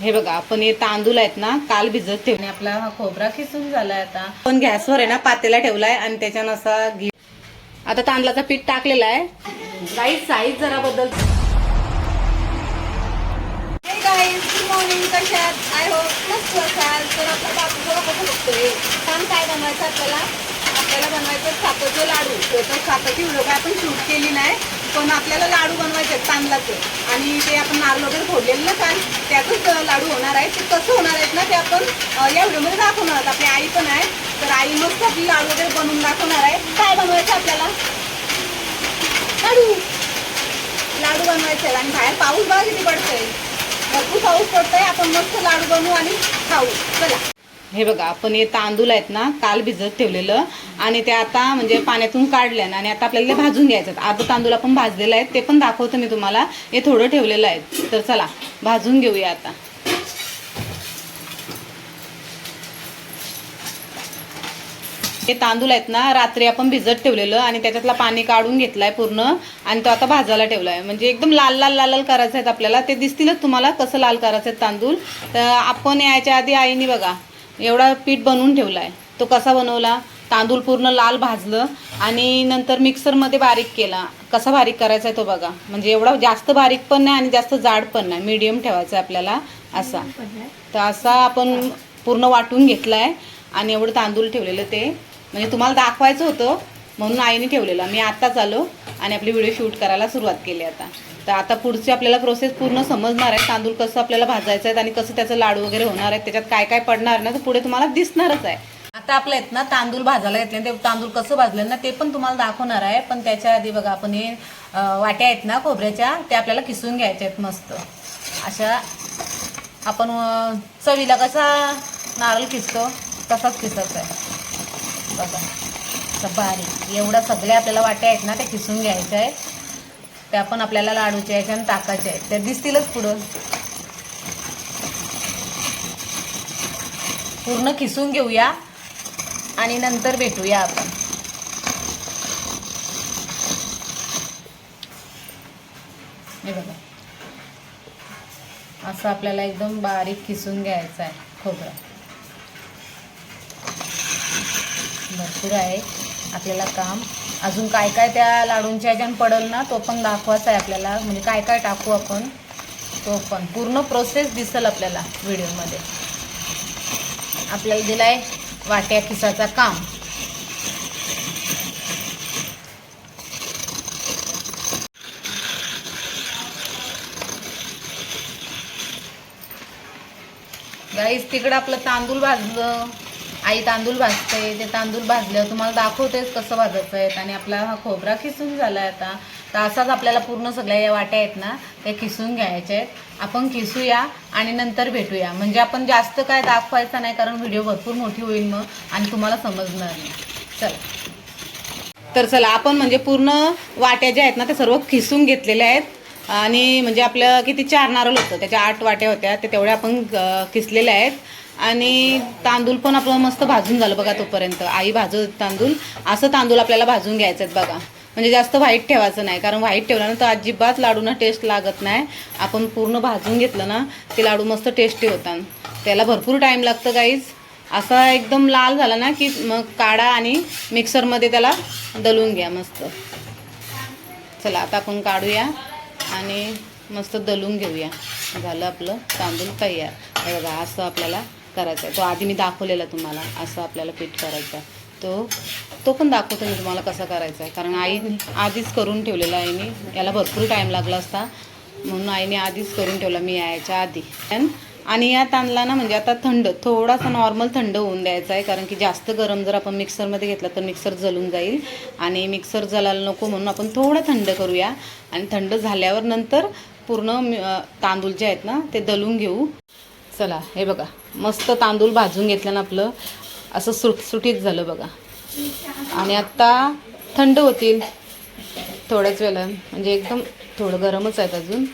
हे बघा आपण हे तांदूळ आहेत ना काल भिजत ठेवणे आपला हा खोबरा खिसून झालाय आता. आपण गॅसवर आहे ना पातेला ठेवलाय आणि त्याच्यानं असा घी आता तांदळाचं पीठ टाकलेलं आहे. गाईस साईज जरा बदल मॉर्निंग कशात आय होप मस्त असाल. तर आपला बापू बघा बघतोय काम काय बनवायचं आपल्याला? आपल्याला बनवायचं सापाचं लाडू. तर सापाची व्हिडिओ काय आपण शूट केली नाही पण आपल्याला लाडू आणि ते आपण नारळ वगैरे फोडलेलं ना काल त्यातच लाडू होणार आहे ते कसं होणार आहेत ना ते आपण या व्हिडिओमध्ये दाखवणार आहोत. आपली आई पण आहे. तर आई मस्त आपली लाडू वगैरे बनवून दाखवणार आहे. काय बनवायचं आपल्याला? लाडू. लाडू बनवायचे आहेत. आणि बाहेर पाऊस बघा किती पडतोय. भरपूर पाऊस पडतोय. आपण मस्त लाडू बनवू आणि खाऊ. चला. हे बघा आपण हे तांदूळ आहेत ना काल भिजत ठेवलेलं. आणि ते आता म्हणजे पाण्यातून काढल्या आणि आता आपल्याला भाजून घ्यायचं आता तांदूळ आपण भाजलेलं आहे ते पण दाखवतो मी तुम्हाला. हे थोडं ठेवलेलं आहे तर चला भाजून घेऊया आता. हे तांदूळ आहेत ना रात्री आपण भिजत ठेवलेलं आणि त्याच्यातला पाणी काढून घेतलाय पूर्ण. आणि तो आता भाजायला ठेवलाय. म्हणजे एकदम लाल लाल लाल लाल करायचं आहेत आपल्याला. ते दिसतीलच तुम्हाला कसं लाल करायचं आहे तांदूळ. तर आपण यायच्या आधी आईने बघा एवढा पीठ बनवून ठेवला आहे तो कसा बनवला? तांदूळ पूर्ण लाल भाजलं आणि नंतर मिक्सरमध्ये बारीक केला. कसा बारीक करायचा आहे तो बघा. म्हणजे एवढा जास्त बारीक पण नाही आणि जास्त जाड पण नाही. मीडियम ठेवायचा आहे आपल्याला असा. तर असा आपण पूर्ण वाटून घेतलाय आणि एवढं तांदूळ ठेवलेलं ते. म्हणजे तुम्हाला दाखवायचं होतं म्हणून आईने ठेवलेलं. मी आत्ताच आलो आणि आपली व्हिडिओ शूट करायला सुरुवात केली आता. तर आता पुढची आपल्याला प्रोसेस पूर्ण समजणार आहे. तांदूळ कसं आपल्याला भाजायचं आहे आणि कसं त्याचं लाडू वगैरे होणार आहे त्याच्यात काय काय पडणार ना तर पुढे तुम्हाला दिसणारच आहे. आता आपल्या आहेत ना तांदूळ भाजायला घेतले ते तांदूळ कसं भाजलं ना ते पण तुम्हाला दाखवणार आहे. पण त्याच्या आधी बघा आपण हे वाट्या आहेत ना खोबऱ्याच्या ते आपल्याला किसून घ्यायच्या आहेत मस्त. अशा आपण चवीला कसा नारळ किसतो तसाच किसत आहे. बघा. बारीक. एवढ्या सगळ्या आपल्याला वाट्या आहेत ना त्या किसून घ्यायच्या आहेत. त्या पण आपल्याला लाडूच्या आहेत आणि ताकाच्या आहेत. त्या दिसतीलच पुढं. पूर्ण खिसून घेऊया आणि नंतर भेटूया आपण. हे बघा. असं आपल्याला एकदम बारीक खिसून घ्यायचं आहे खोबरं. भरपूर आहे. आपल्याला काम. अजून काय काय त्या लाडूंच्या ज्यान पडल ना तो पण दाखवायचा आहे आपल्याला. म्हणजे काय काय टाकू आपण तो पण. पूर्ण प्रोसेस दिसेल आपल्याला व्हिडिओमध्ये. आपल्याला दिलाय वाट्या खिसाचा काम. गाईस तिकडं आपलं तांदूळ भाजलं. आई तांदूळ भाजते ते तांदूळ भाजल्यावर तुम्हाला दाखवतेच कसं भाजायचं आहे. आणि आपला हा खोबरा खिसून झाला आहे आता. तर असाच आपल्याला पूर्ण सगळ्या या वाट्या आहेत ना त्या खिसून घ्यायच्या आहेत. आपण खिसूया आणि नंतर भेटूया. म्हणजे आपण जास्त काय दाखवायचं नाही कारण व्हिडिओ भरपूर मोठी होईल मग आणि तुम्हाला समजणार नाही. चला. तर चला आपण म्हणजे पूर्ण वाट्या ज्या आहेत ना त्या सर्व खिसून घेतलेल्या आहेत. आणि म्हणजे आपलं किती चार नारळ होतं त्याच्या आठ वाट्या होत्या ते तेवढ्या आपण खिसलेल्या आहेत. आणि तांदूळ पण आपलं मस्त भाजून झालं बघा तोपर्यंत. आई भाजत तांदूळ. असं तांदूळ आपल्याला भाजून घ्यायचं आहेत बघा. म्हणजे जास्त व्हाईट ठेवायचं नाही कारण व्हाईट ठेवलं ना तर अजिबात लाडूना टेस्ट लागत नाही. आपण पूर्ण भाजून घेतलं ना ते लाडू मस्त टेस्टी होतात. त्याला भरपूर टाईम लागतं काहीच असा एकदम लाल झाला ना की मग काढा आणि मिक्सरमध्ये त्याला दलून घ्या मस्त. चला आता आपण काढूया आणि मस्त दलून घेऊया. झालं आपलं तांदूळ तयार. बघा असं आपल्याला करायचं आहे. तो आधी मी दाखवलेला तुम्हाला असं आपल्याला पीठ करायचं आहे. तो तो पण दाखवतो मी तुम्हाला कसा करायचा आहे. कारण आई आधीच करून ठेवलेला आईने याला भरपूर टाईम लागला असता. म्हणून आईने आधीच करून ठेवला मी यायच्या आधी. आणि या तांदळा ना म्हणजे आता थंड थोडासा नॉर्मल थंड होऊन द्यायचा आहे. कारण की जास्त गरम जर आपण मिक्सरमध्ये घेतला तर मिक्सर जलून जाईल. आणि मिक्सर जलायला नको म्हणून आपण थोडं थंड करूया. आणि थंड झाल्यावर नंतर पूर्ण तांदूळ जे आहेत ना ते दलून घेऊ. चला हे बघा. मस्त तांदूळ भाजून घेतलं ना आपलं. असं सुटसुटीत झालं बघा. आणि आत्ता थंड होतील. थोड्याच वेळानं. म्हणजे एकदम थोडं गरमच आहेत अजून.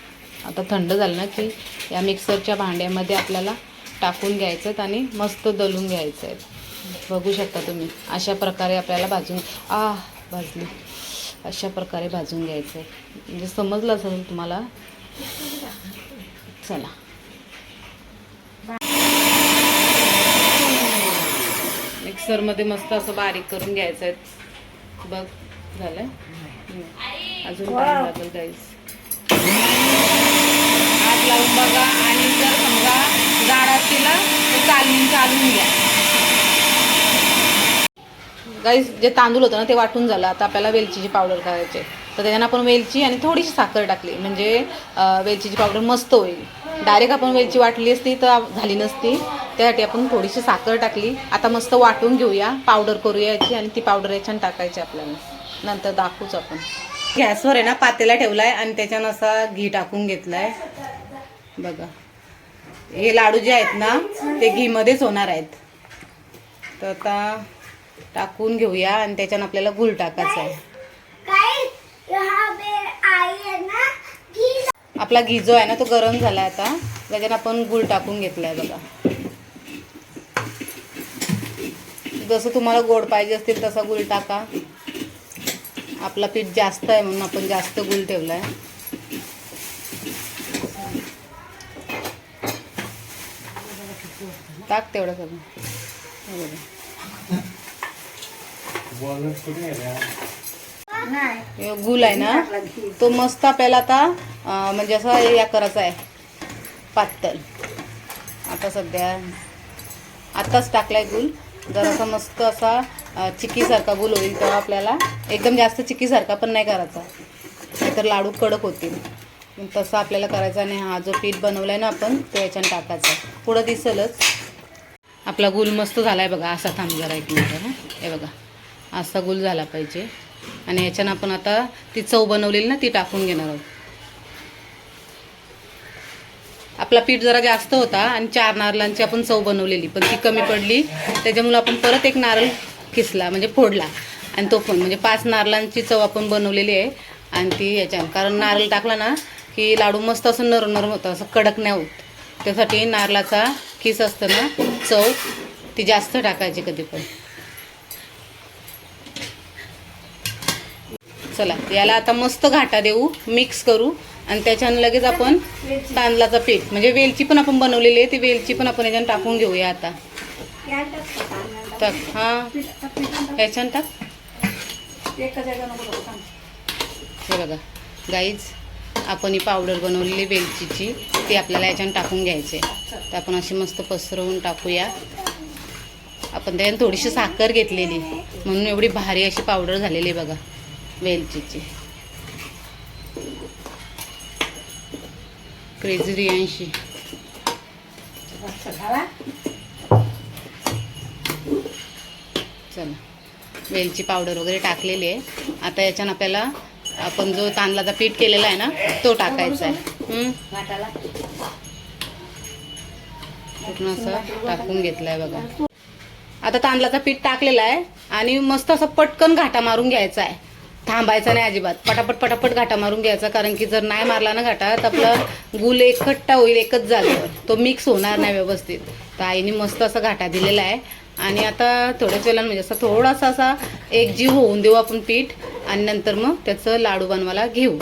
आता थंड झालं ना की या मिक्सरच्या भांड्यामध्ये आपल्याला टाकून घ्यायचं आहेत आणि मस्त दलून घ्यायचं आहेत. बघू शकता तुम्ही. अशा प्रकारे आपल्याला भाजून आ भाजली. अशा प्रकारे भाजून घ्यायचं आहे. म्हणजे समजलं असेल तुम्हाला? चला. मिक्सरमध्ये मस्त असं बारीक करून घ्यायचं आहे बघ झालं. अजून टाइम लागेल गाईस हात लावून बघा आणि जर समजा जाड असतील तर चालून चालून घ्या. गाईस जे तांदूळ होतं ना ते वाटून झालं. आता आपल्याला वेलचीची पावडर करायची. तर त्याच्यानं आपण वेलची आणि थोडीशी साखर टाकली. म्हणजे वेलचीची पावडर मस्त होईल. डायरेक्ट आपण वेलची वाटली असती तर झाली नसती. त्यासाठी आपण थोडीशी साखर टाकली. आता मस्त वाटून घेऊया. पावडर करूया याची आणि ती पावडर याच्यानं टाकायची आपल्याला. नंतर दाखवूच आपण. गॅसवर आहे ना पातेला ठेवलाय आणि त्याच्यानं असा घी टाकून घेतलाय. बघा. हे लाडू जे आहेत ना ते घीमध्येच होणार आहेत. तर आता टाकून घेऊया आणि त्याच्यानं आपल्याला गुळ टाकायचा आहे. आपला घी जो आहे ना तो गरम झाला आता. त्याच्यानं आपण गुळ टाकून घेतलाय बघा. जसं तुम्हाला गोड पाहिजे असतील तसा गुळ टाका. आपला पीठ जास्त आहे म्हणून आपण जास्त गुळ ठेवला आहे टाक तेवढं सगळं गुल आहे ना तो मस्त आपल्याला आता म्हणजे असा या करायचा आहे. पातळ. आता सध्या आत्ताच टाकलाय गुल जर असा मस्त असा चिक्कीसारखा गुल होईल तेव्हा आपल्याला एकदम जास्त चिक्कीसारखा पण नाही करायचा. नाहीतर लाडू कडक होतील. तसं आपल्याला करायचा आणि हा जो पीठ बनवलाय ना आपण तो याच्यानं टाकायचा. पुढं दिसलच. आपला गुल मस्त झालाय बघा. असा थांब जरा एक मिनिट हां. हे बघा. असा गुल झाला पाहिजे. आणि याच्यानं आपण आता ती चव बनवलेली ना ती टाकून घेणार आहोत. आपला पीठ जरा जास्त होता आणि चार नारळांची आपण चव बनवलेली पण ती कमी पडली. त्याच्यामुळे आपण परत एक नारळ किसला म्हणजे फोडला. आणि तो पण म्हणजे पाच नारळांची चव आपण बनवलेली आहे. आणि ती याच्या कारण नारळ टाकला ना की लाडू मस्त असं नरम नरम होतं असं कडक नाही होत. त्यासाठी नारळाचा किस असतं ना चव ती जास्त टाकायची कधी पण. चला याला आता मस्त घाटा देऊ मिक्स करू. आणि त्याच्यानं लगेच आपण तांदळाचं पीठ म्हणजे वेलची पण आपण बनवलेली आहे ती वेलची पण आपण याच्यानं टाकून घेऊया आता. टाक हां. ह्याच्यानं टाक. हे बघा गाईज आपण ही पावडर बनवलेली वेलचीची ती आपल्याला याच्यानं टाकून घ्यायची आहे. तर आपण अशी मस्त पसरवून टाकूया. आपण त्याच्यानं थोडीशी साखर घेतलेली म्हणून एवढी भारी अशी पावडर झालेली आहे बघा वेलचीची. क्रेझी रियांशी चला. वेलची पावडर वगैरे टाकलेली आहे. आता याच्यानं आपल्याला आपण जो तांदळाचा पीठ केलेला आहे ना तो टाकायचा आहे. हं? पूर्ण असं टाकून घेतलाय बघा. आता तांदळाचा पीठ टाकलेला आहे आणि मस्त असं पटकन घाटा मारून घ्यायचा आहे. थांबायचा नाही अजिबात. पटापट पटापट घाटा मारून घ्यायचा कारण की जर नाही मारला ना घाटा तर आपला गुल एकट्टा होईल एकच जागेवर तो मिक्स होणार नाही व्यवस्थित. तर आईने मस्त असा घाटा दिलेला आहे. आणि आता थोड्याच वेळानं म्हणजे असा थोडासा असा एक जीव होऊन देऊ आपण पीठ आणि नंतर मग त्याचं लाडू बनवायला घेऊ.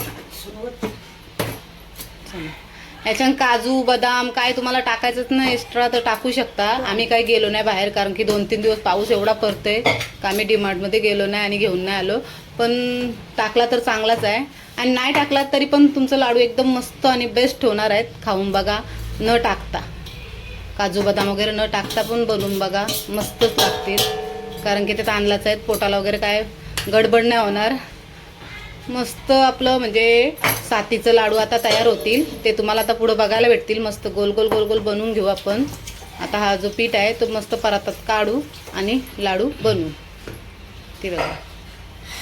याच्यानं काजू बदाम काय तुम्हाला टाकायचंच ना एक्स्ट्रा तर टाकू शकता. आम्ही काही गेलो नाही बाहेर कारण की दोन तीन दिवस पाऊस एवढा पडतोय का आम्ही डिमार्टमध्ये गेलो नाही आणि घेऊन नाही आलो. पण टाकला तर चांगलाच आहे. आणि नाही टाकला तरी पण तुमचं लाडू एकदम मस्त आणि बेस्ट होणार आहेत. खाऊन बघा. न टाकता. काजू बदाम वगैरे न टाकता पण बनवून बघा. मस्तच लागतील. कारण की ते तांदळाचं आहेत. पोटाला वगैरे काय गडबड नाही होणार. मस्त आपलं म्हणजे सातीचं लाडू आता तयार होतील. ते तुम्हाला आता पुढं बघायला भेटतील. मस्त गोल गोल गोल गोल बनवून घेऊ आपण. आता हा जो पीठ आहे तो मस्त परातात काढू आणि लाडू बनवू. ते बघा.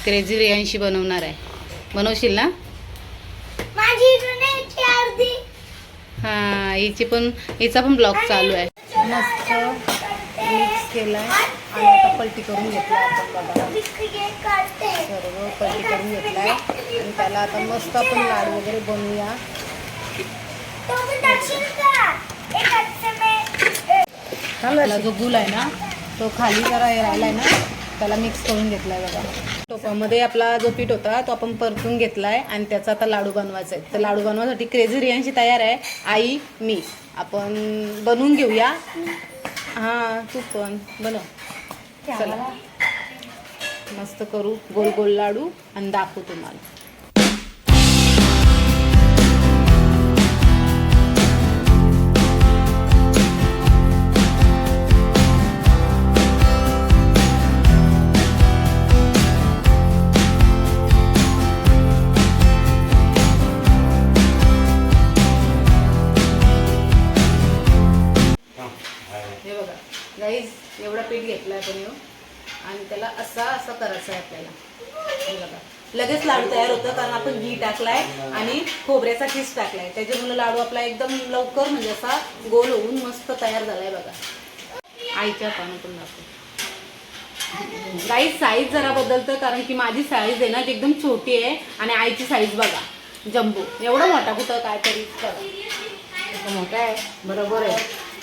क्रेझी रियांशी बनवणार आहे. बनवशील ना? हां हिची पण हिचा पण ब्लॉग चालू आहे. मस्त मिक्स केलाय. आणि आता पलटी करून घेतला आपण बघा. सर्व पलटी करून घेतलाय. आणि त्याला आता मस्त आपण लाडू वगैरे बनवूया. आपला जो गुल आहे ना तो खाली जरा हे राहिलाय ना त्याला मिक्स करून घेतलाय बघा. टोपामध्ये आपला जो पीठ होता तो आपण परतून घेतलाय आणि त्याचा आता लाडू बनवायचा आहे तर लाडू बनवायसाठी क्रेझी रियांशी तयार आहे. आई मी. आपण बनवून घेऊया. हां तू पण. बनव. चला. मस्त करू गोल गोल लाडू आणि दाखवू तुम्हाला. आपण येऊ. आणि त्याला असा असा करायचा आहे आपल्याला. बघा. लगेच लाडू तयार होतं कारण आपण घी टाकलाय आणि खोबऱ्याचा किस टाकलाय. त्याच्यामुळे लाडू आपला एकदम लवकर म्हणजे असा गोल होऊन मस्त तयार झालाय बघा. आईच्या पानातून दाखव गाई साईज जरा बदलतं कारण की माझी साईज आहे ना ती एकदम छोटी आहे आणि आईची साईज बघा. जम्बो. एवढा मोठा कुठं काय तरी मोठा आहे. बरोबर आहे.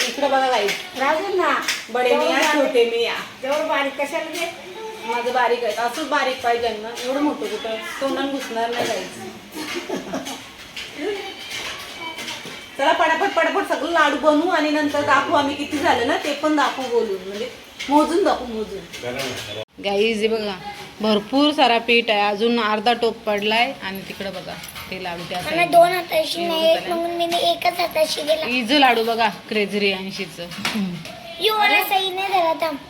इकडे बघा गाईज राजू ना बडे मिया छोटे मिया जेवढं बारीक कशाला दे माझं बारीक आहे. असंच बारीक पाहिजे ना. एवढं मोठं कुठं? तोंडात घुसणार नाही जायचं चला पटापट पटापट सगळं लाडू बनवू आणि नंतर दाखवू आम्ही किती झालं ना ते पण दाखवू बोलून. म्हणजे मोजून दाखवू मोजून. गाईज बघा. भरपूर सारा पीठ आहे. अजून अर्धा टोप पडलाय आणि तिकडे बघा. ते लाडू त्या. दोन हाताशी नाही. म्हणून मी एकच हाताशी गेला. इज लाडू बघा क्रेझरी ऐंशीचं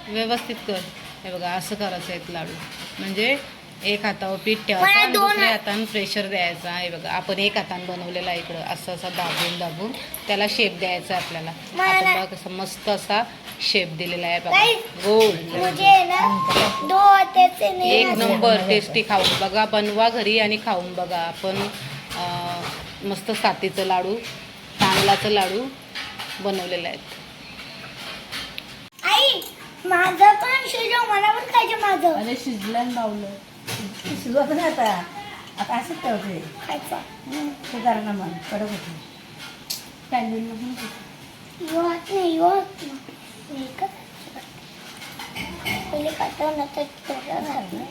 व्यवस्थित कर. हे बघा असं करायचं आहे लाडू. म्हणजे एक हातावर पीठ ठेवायचं दुसऱ्या हात- हातानं प्रेशर द्यायचा. हे बघा आपण एक हातानं बनवलेला आहे इकडं असं असं दाबून दाबून त्याला शेप द्यायचा आहे आपल्याला आपण बघा कसं मस्त असा शेप दिलेला आहे बघा. गोल मुझे है ना दो हाताचे नाही एक. नंबर टेस्टी खाऊन बघा बनवा घरी आणि खाऊन बघा. आपण मस्त सातीचं लाडू तांदळाचं लाडू बनवलेलं आहे. आई माझं पण शिजव मला पण खायचं माझं. अरे शिजलं लावलं शिजवत नाही आता. आता असंच ठेवते. खायचं. सुधारणा मन कडक होते. पॅन्डल योत नाही मी एकच पहिले ना तर नाही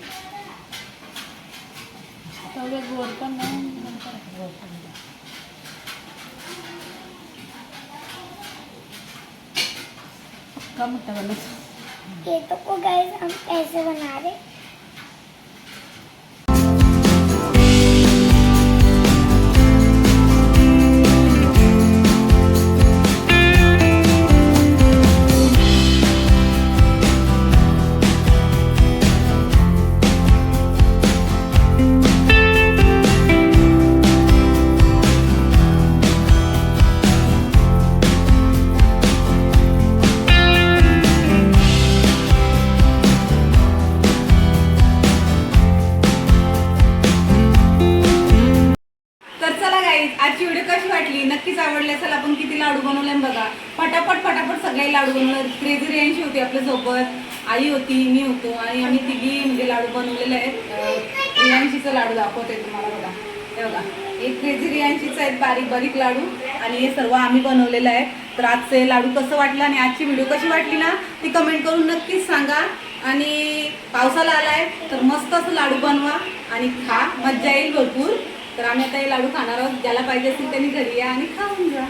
तेवढं गोड पण नाही नंतर गोड पण नाही. का मोठं बनवतो ये तो को गाइस हम कैसे बना रहे आई होती मी होतो आणि आम्ही तिघी म्हणजे लाडू बनवलेले आहेत. रियांशीचं लाडू दाखवते तुम्हाला बघा. हे बघा. एक क्रेझी रियांशीचं आहेत बारीक बारीक लाडू आणि हे सर्व आम्ही बनवलेलं आहे. तर आजचे लाडू कसं वाटलं आणि आजची व्हिडिओ कशी वाटली ना ती कमेंट करून नक्कीच सांगा. आणि पावसाला आलाय तर मस्त असं लाडू बनवा आणि खा. मज्जा येईल भरपूर. तर आम्ही आता हे लाडू खाणार आहोत. ज्याला पाहिजे असेल त्यांनी घरी या आणि खाऊन जा.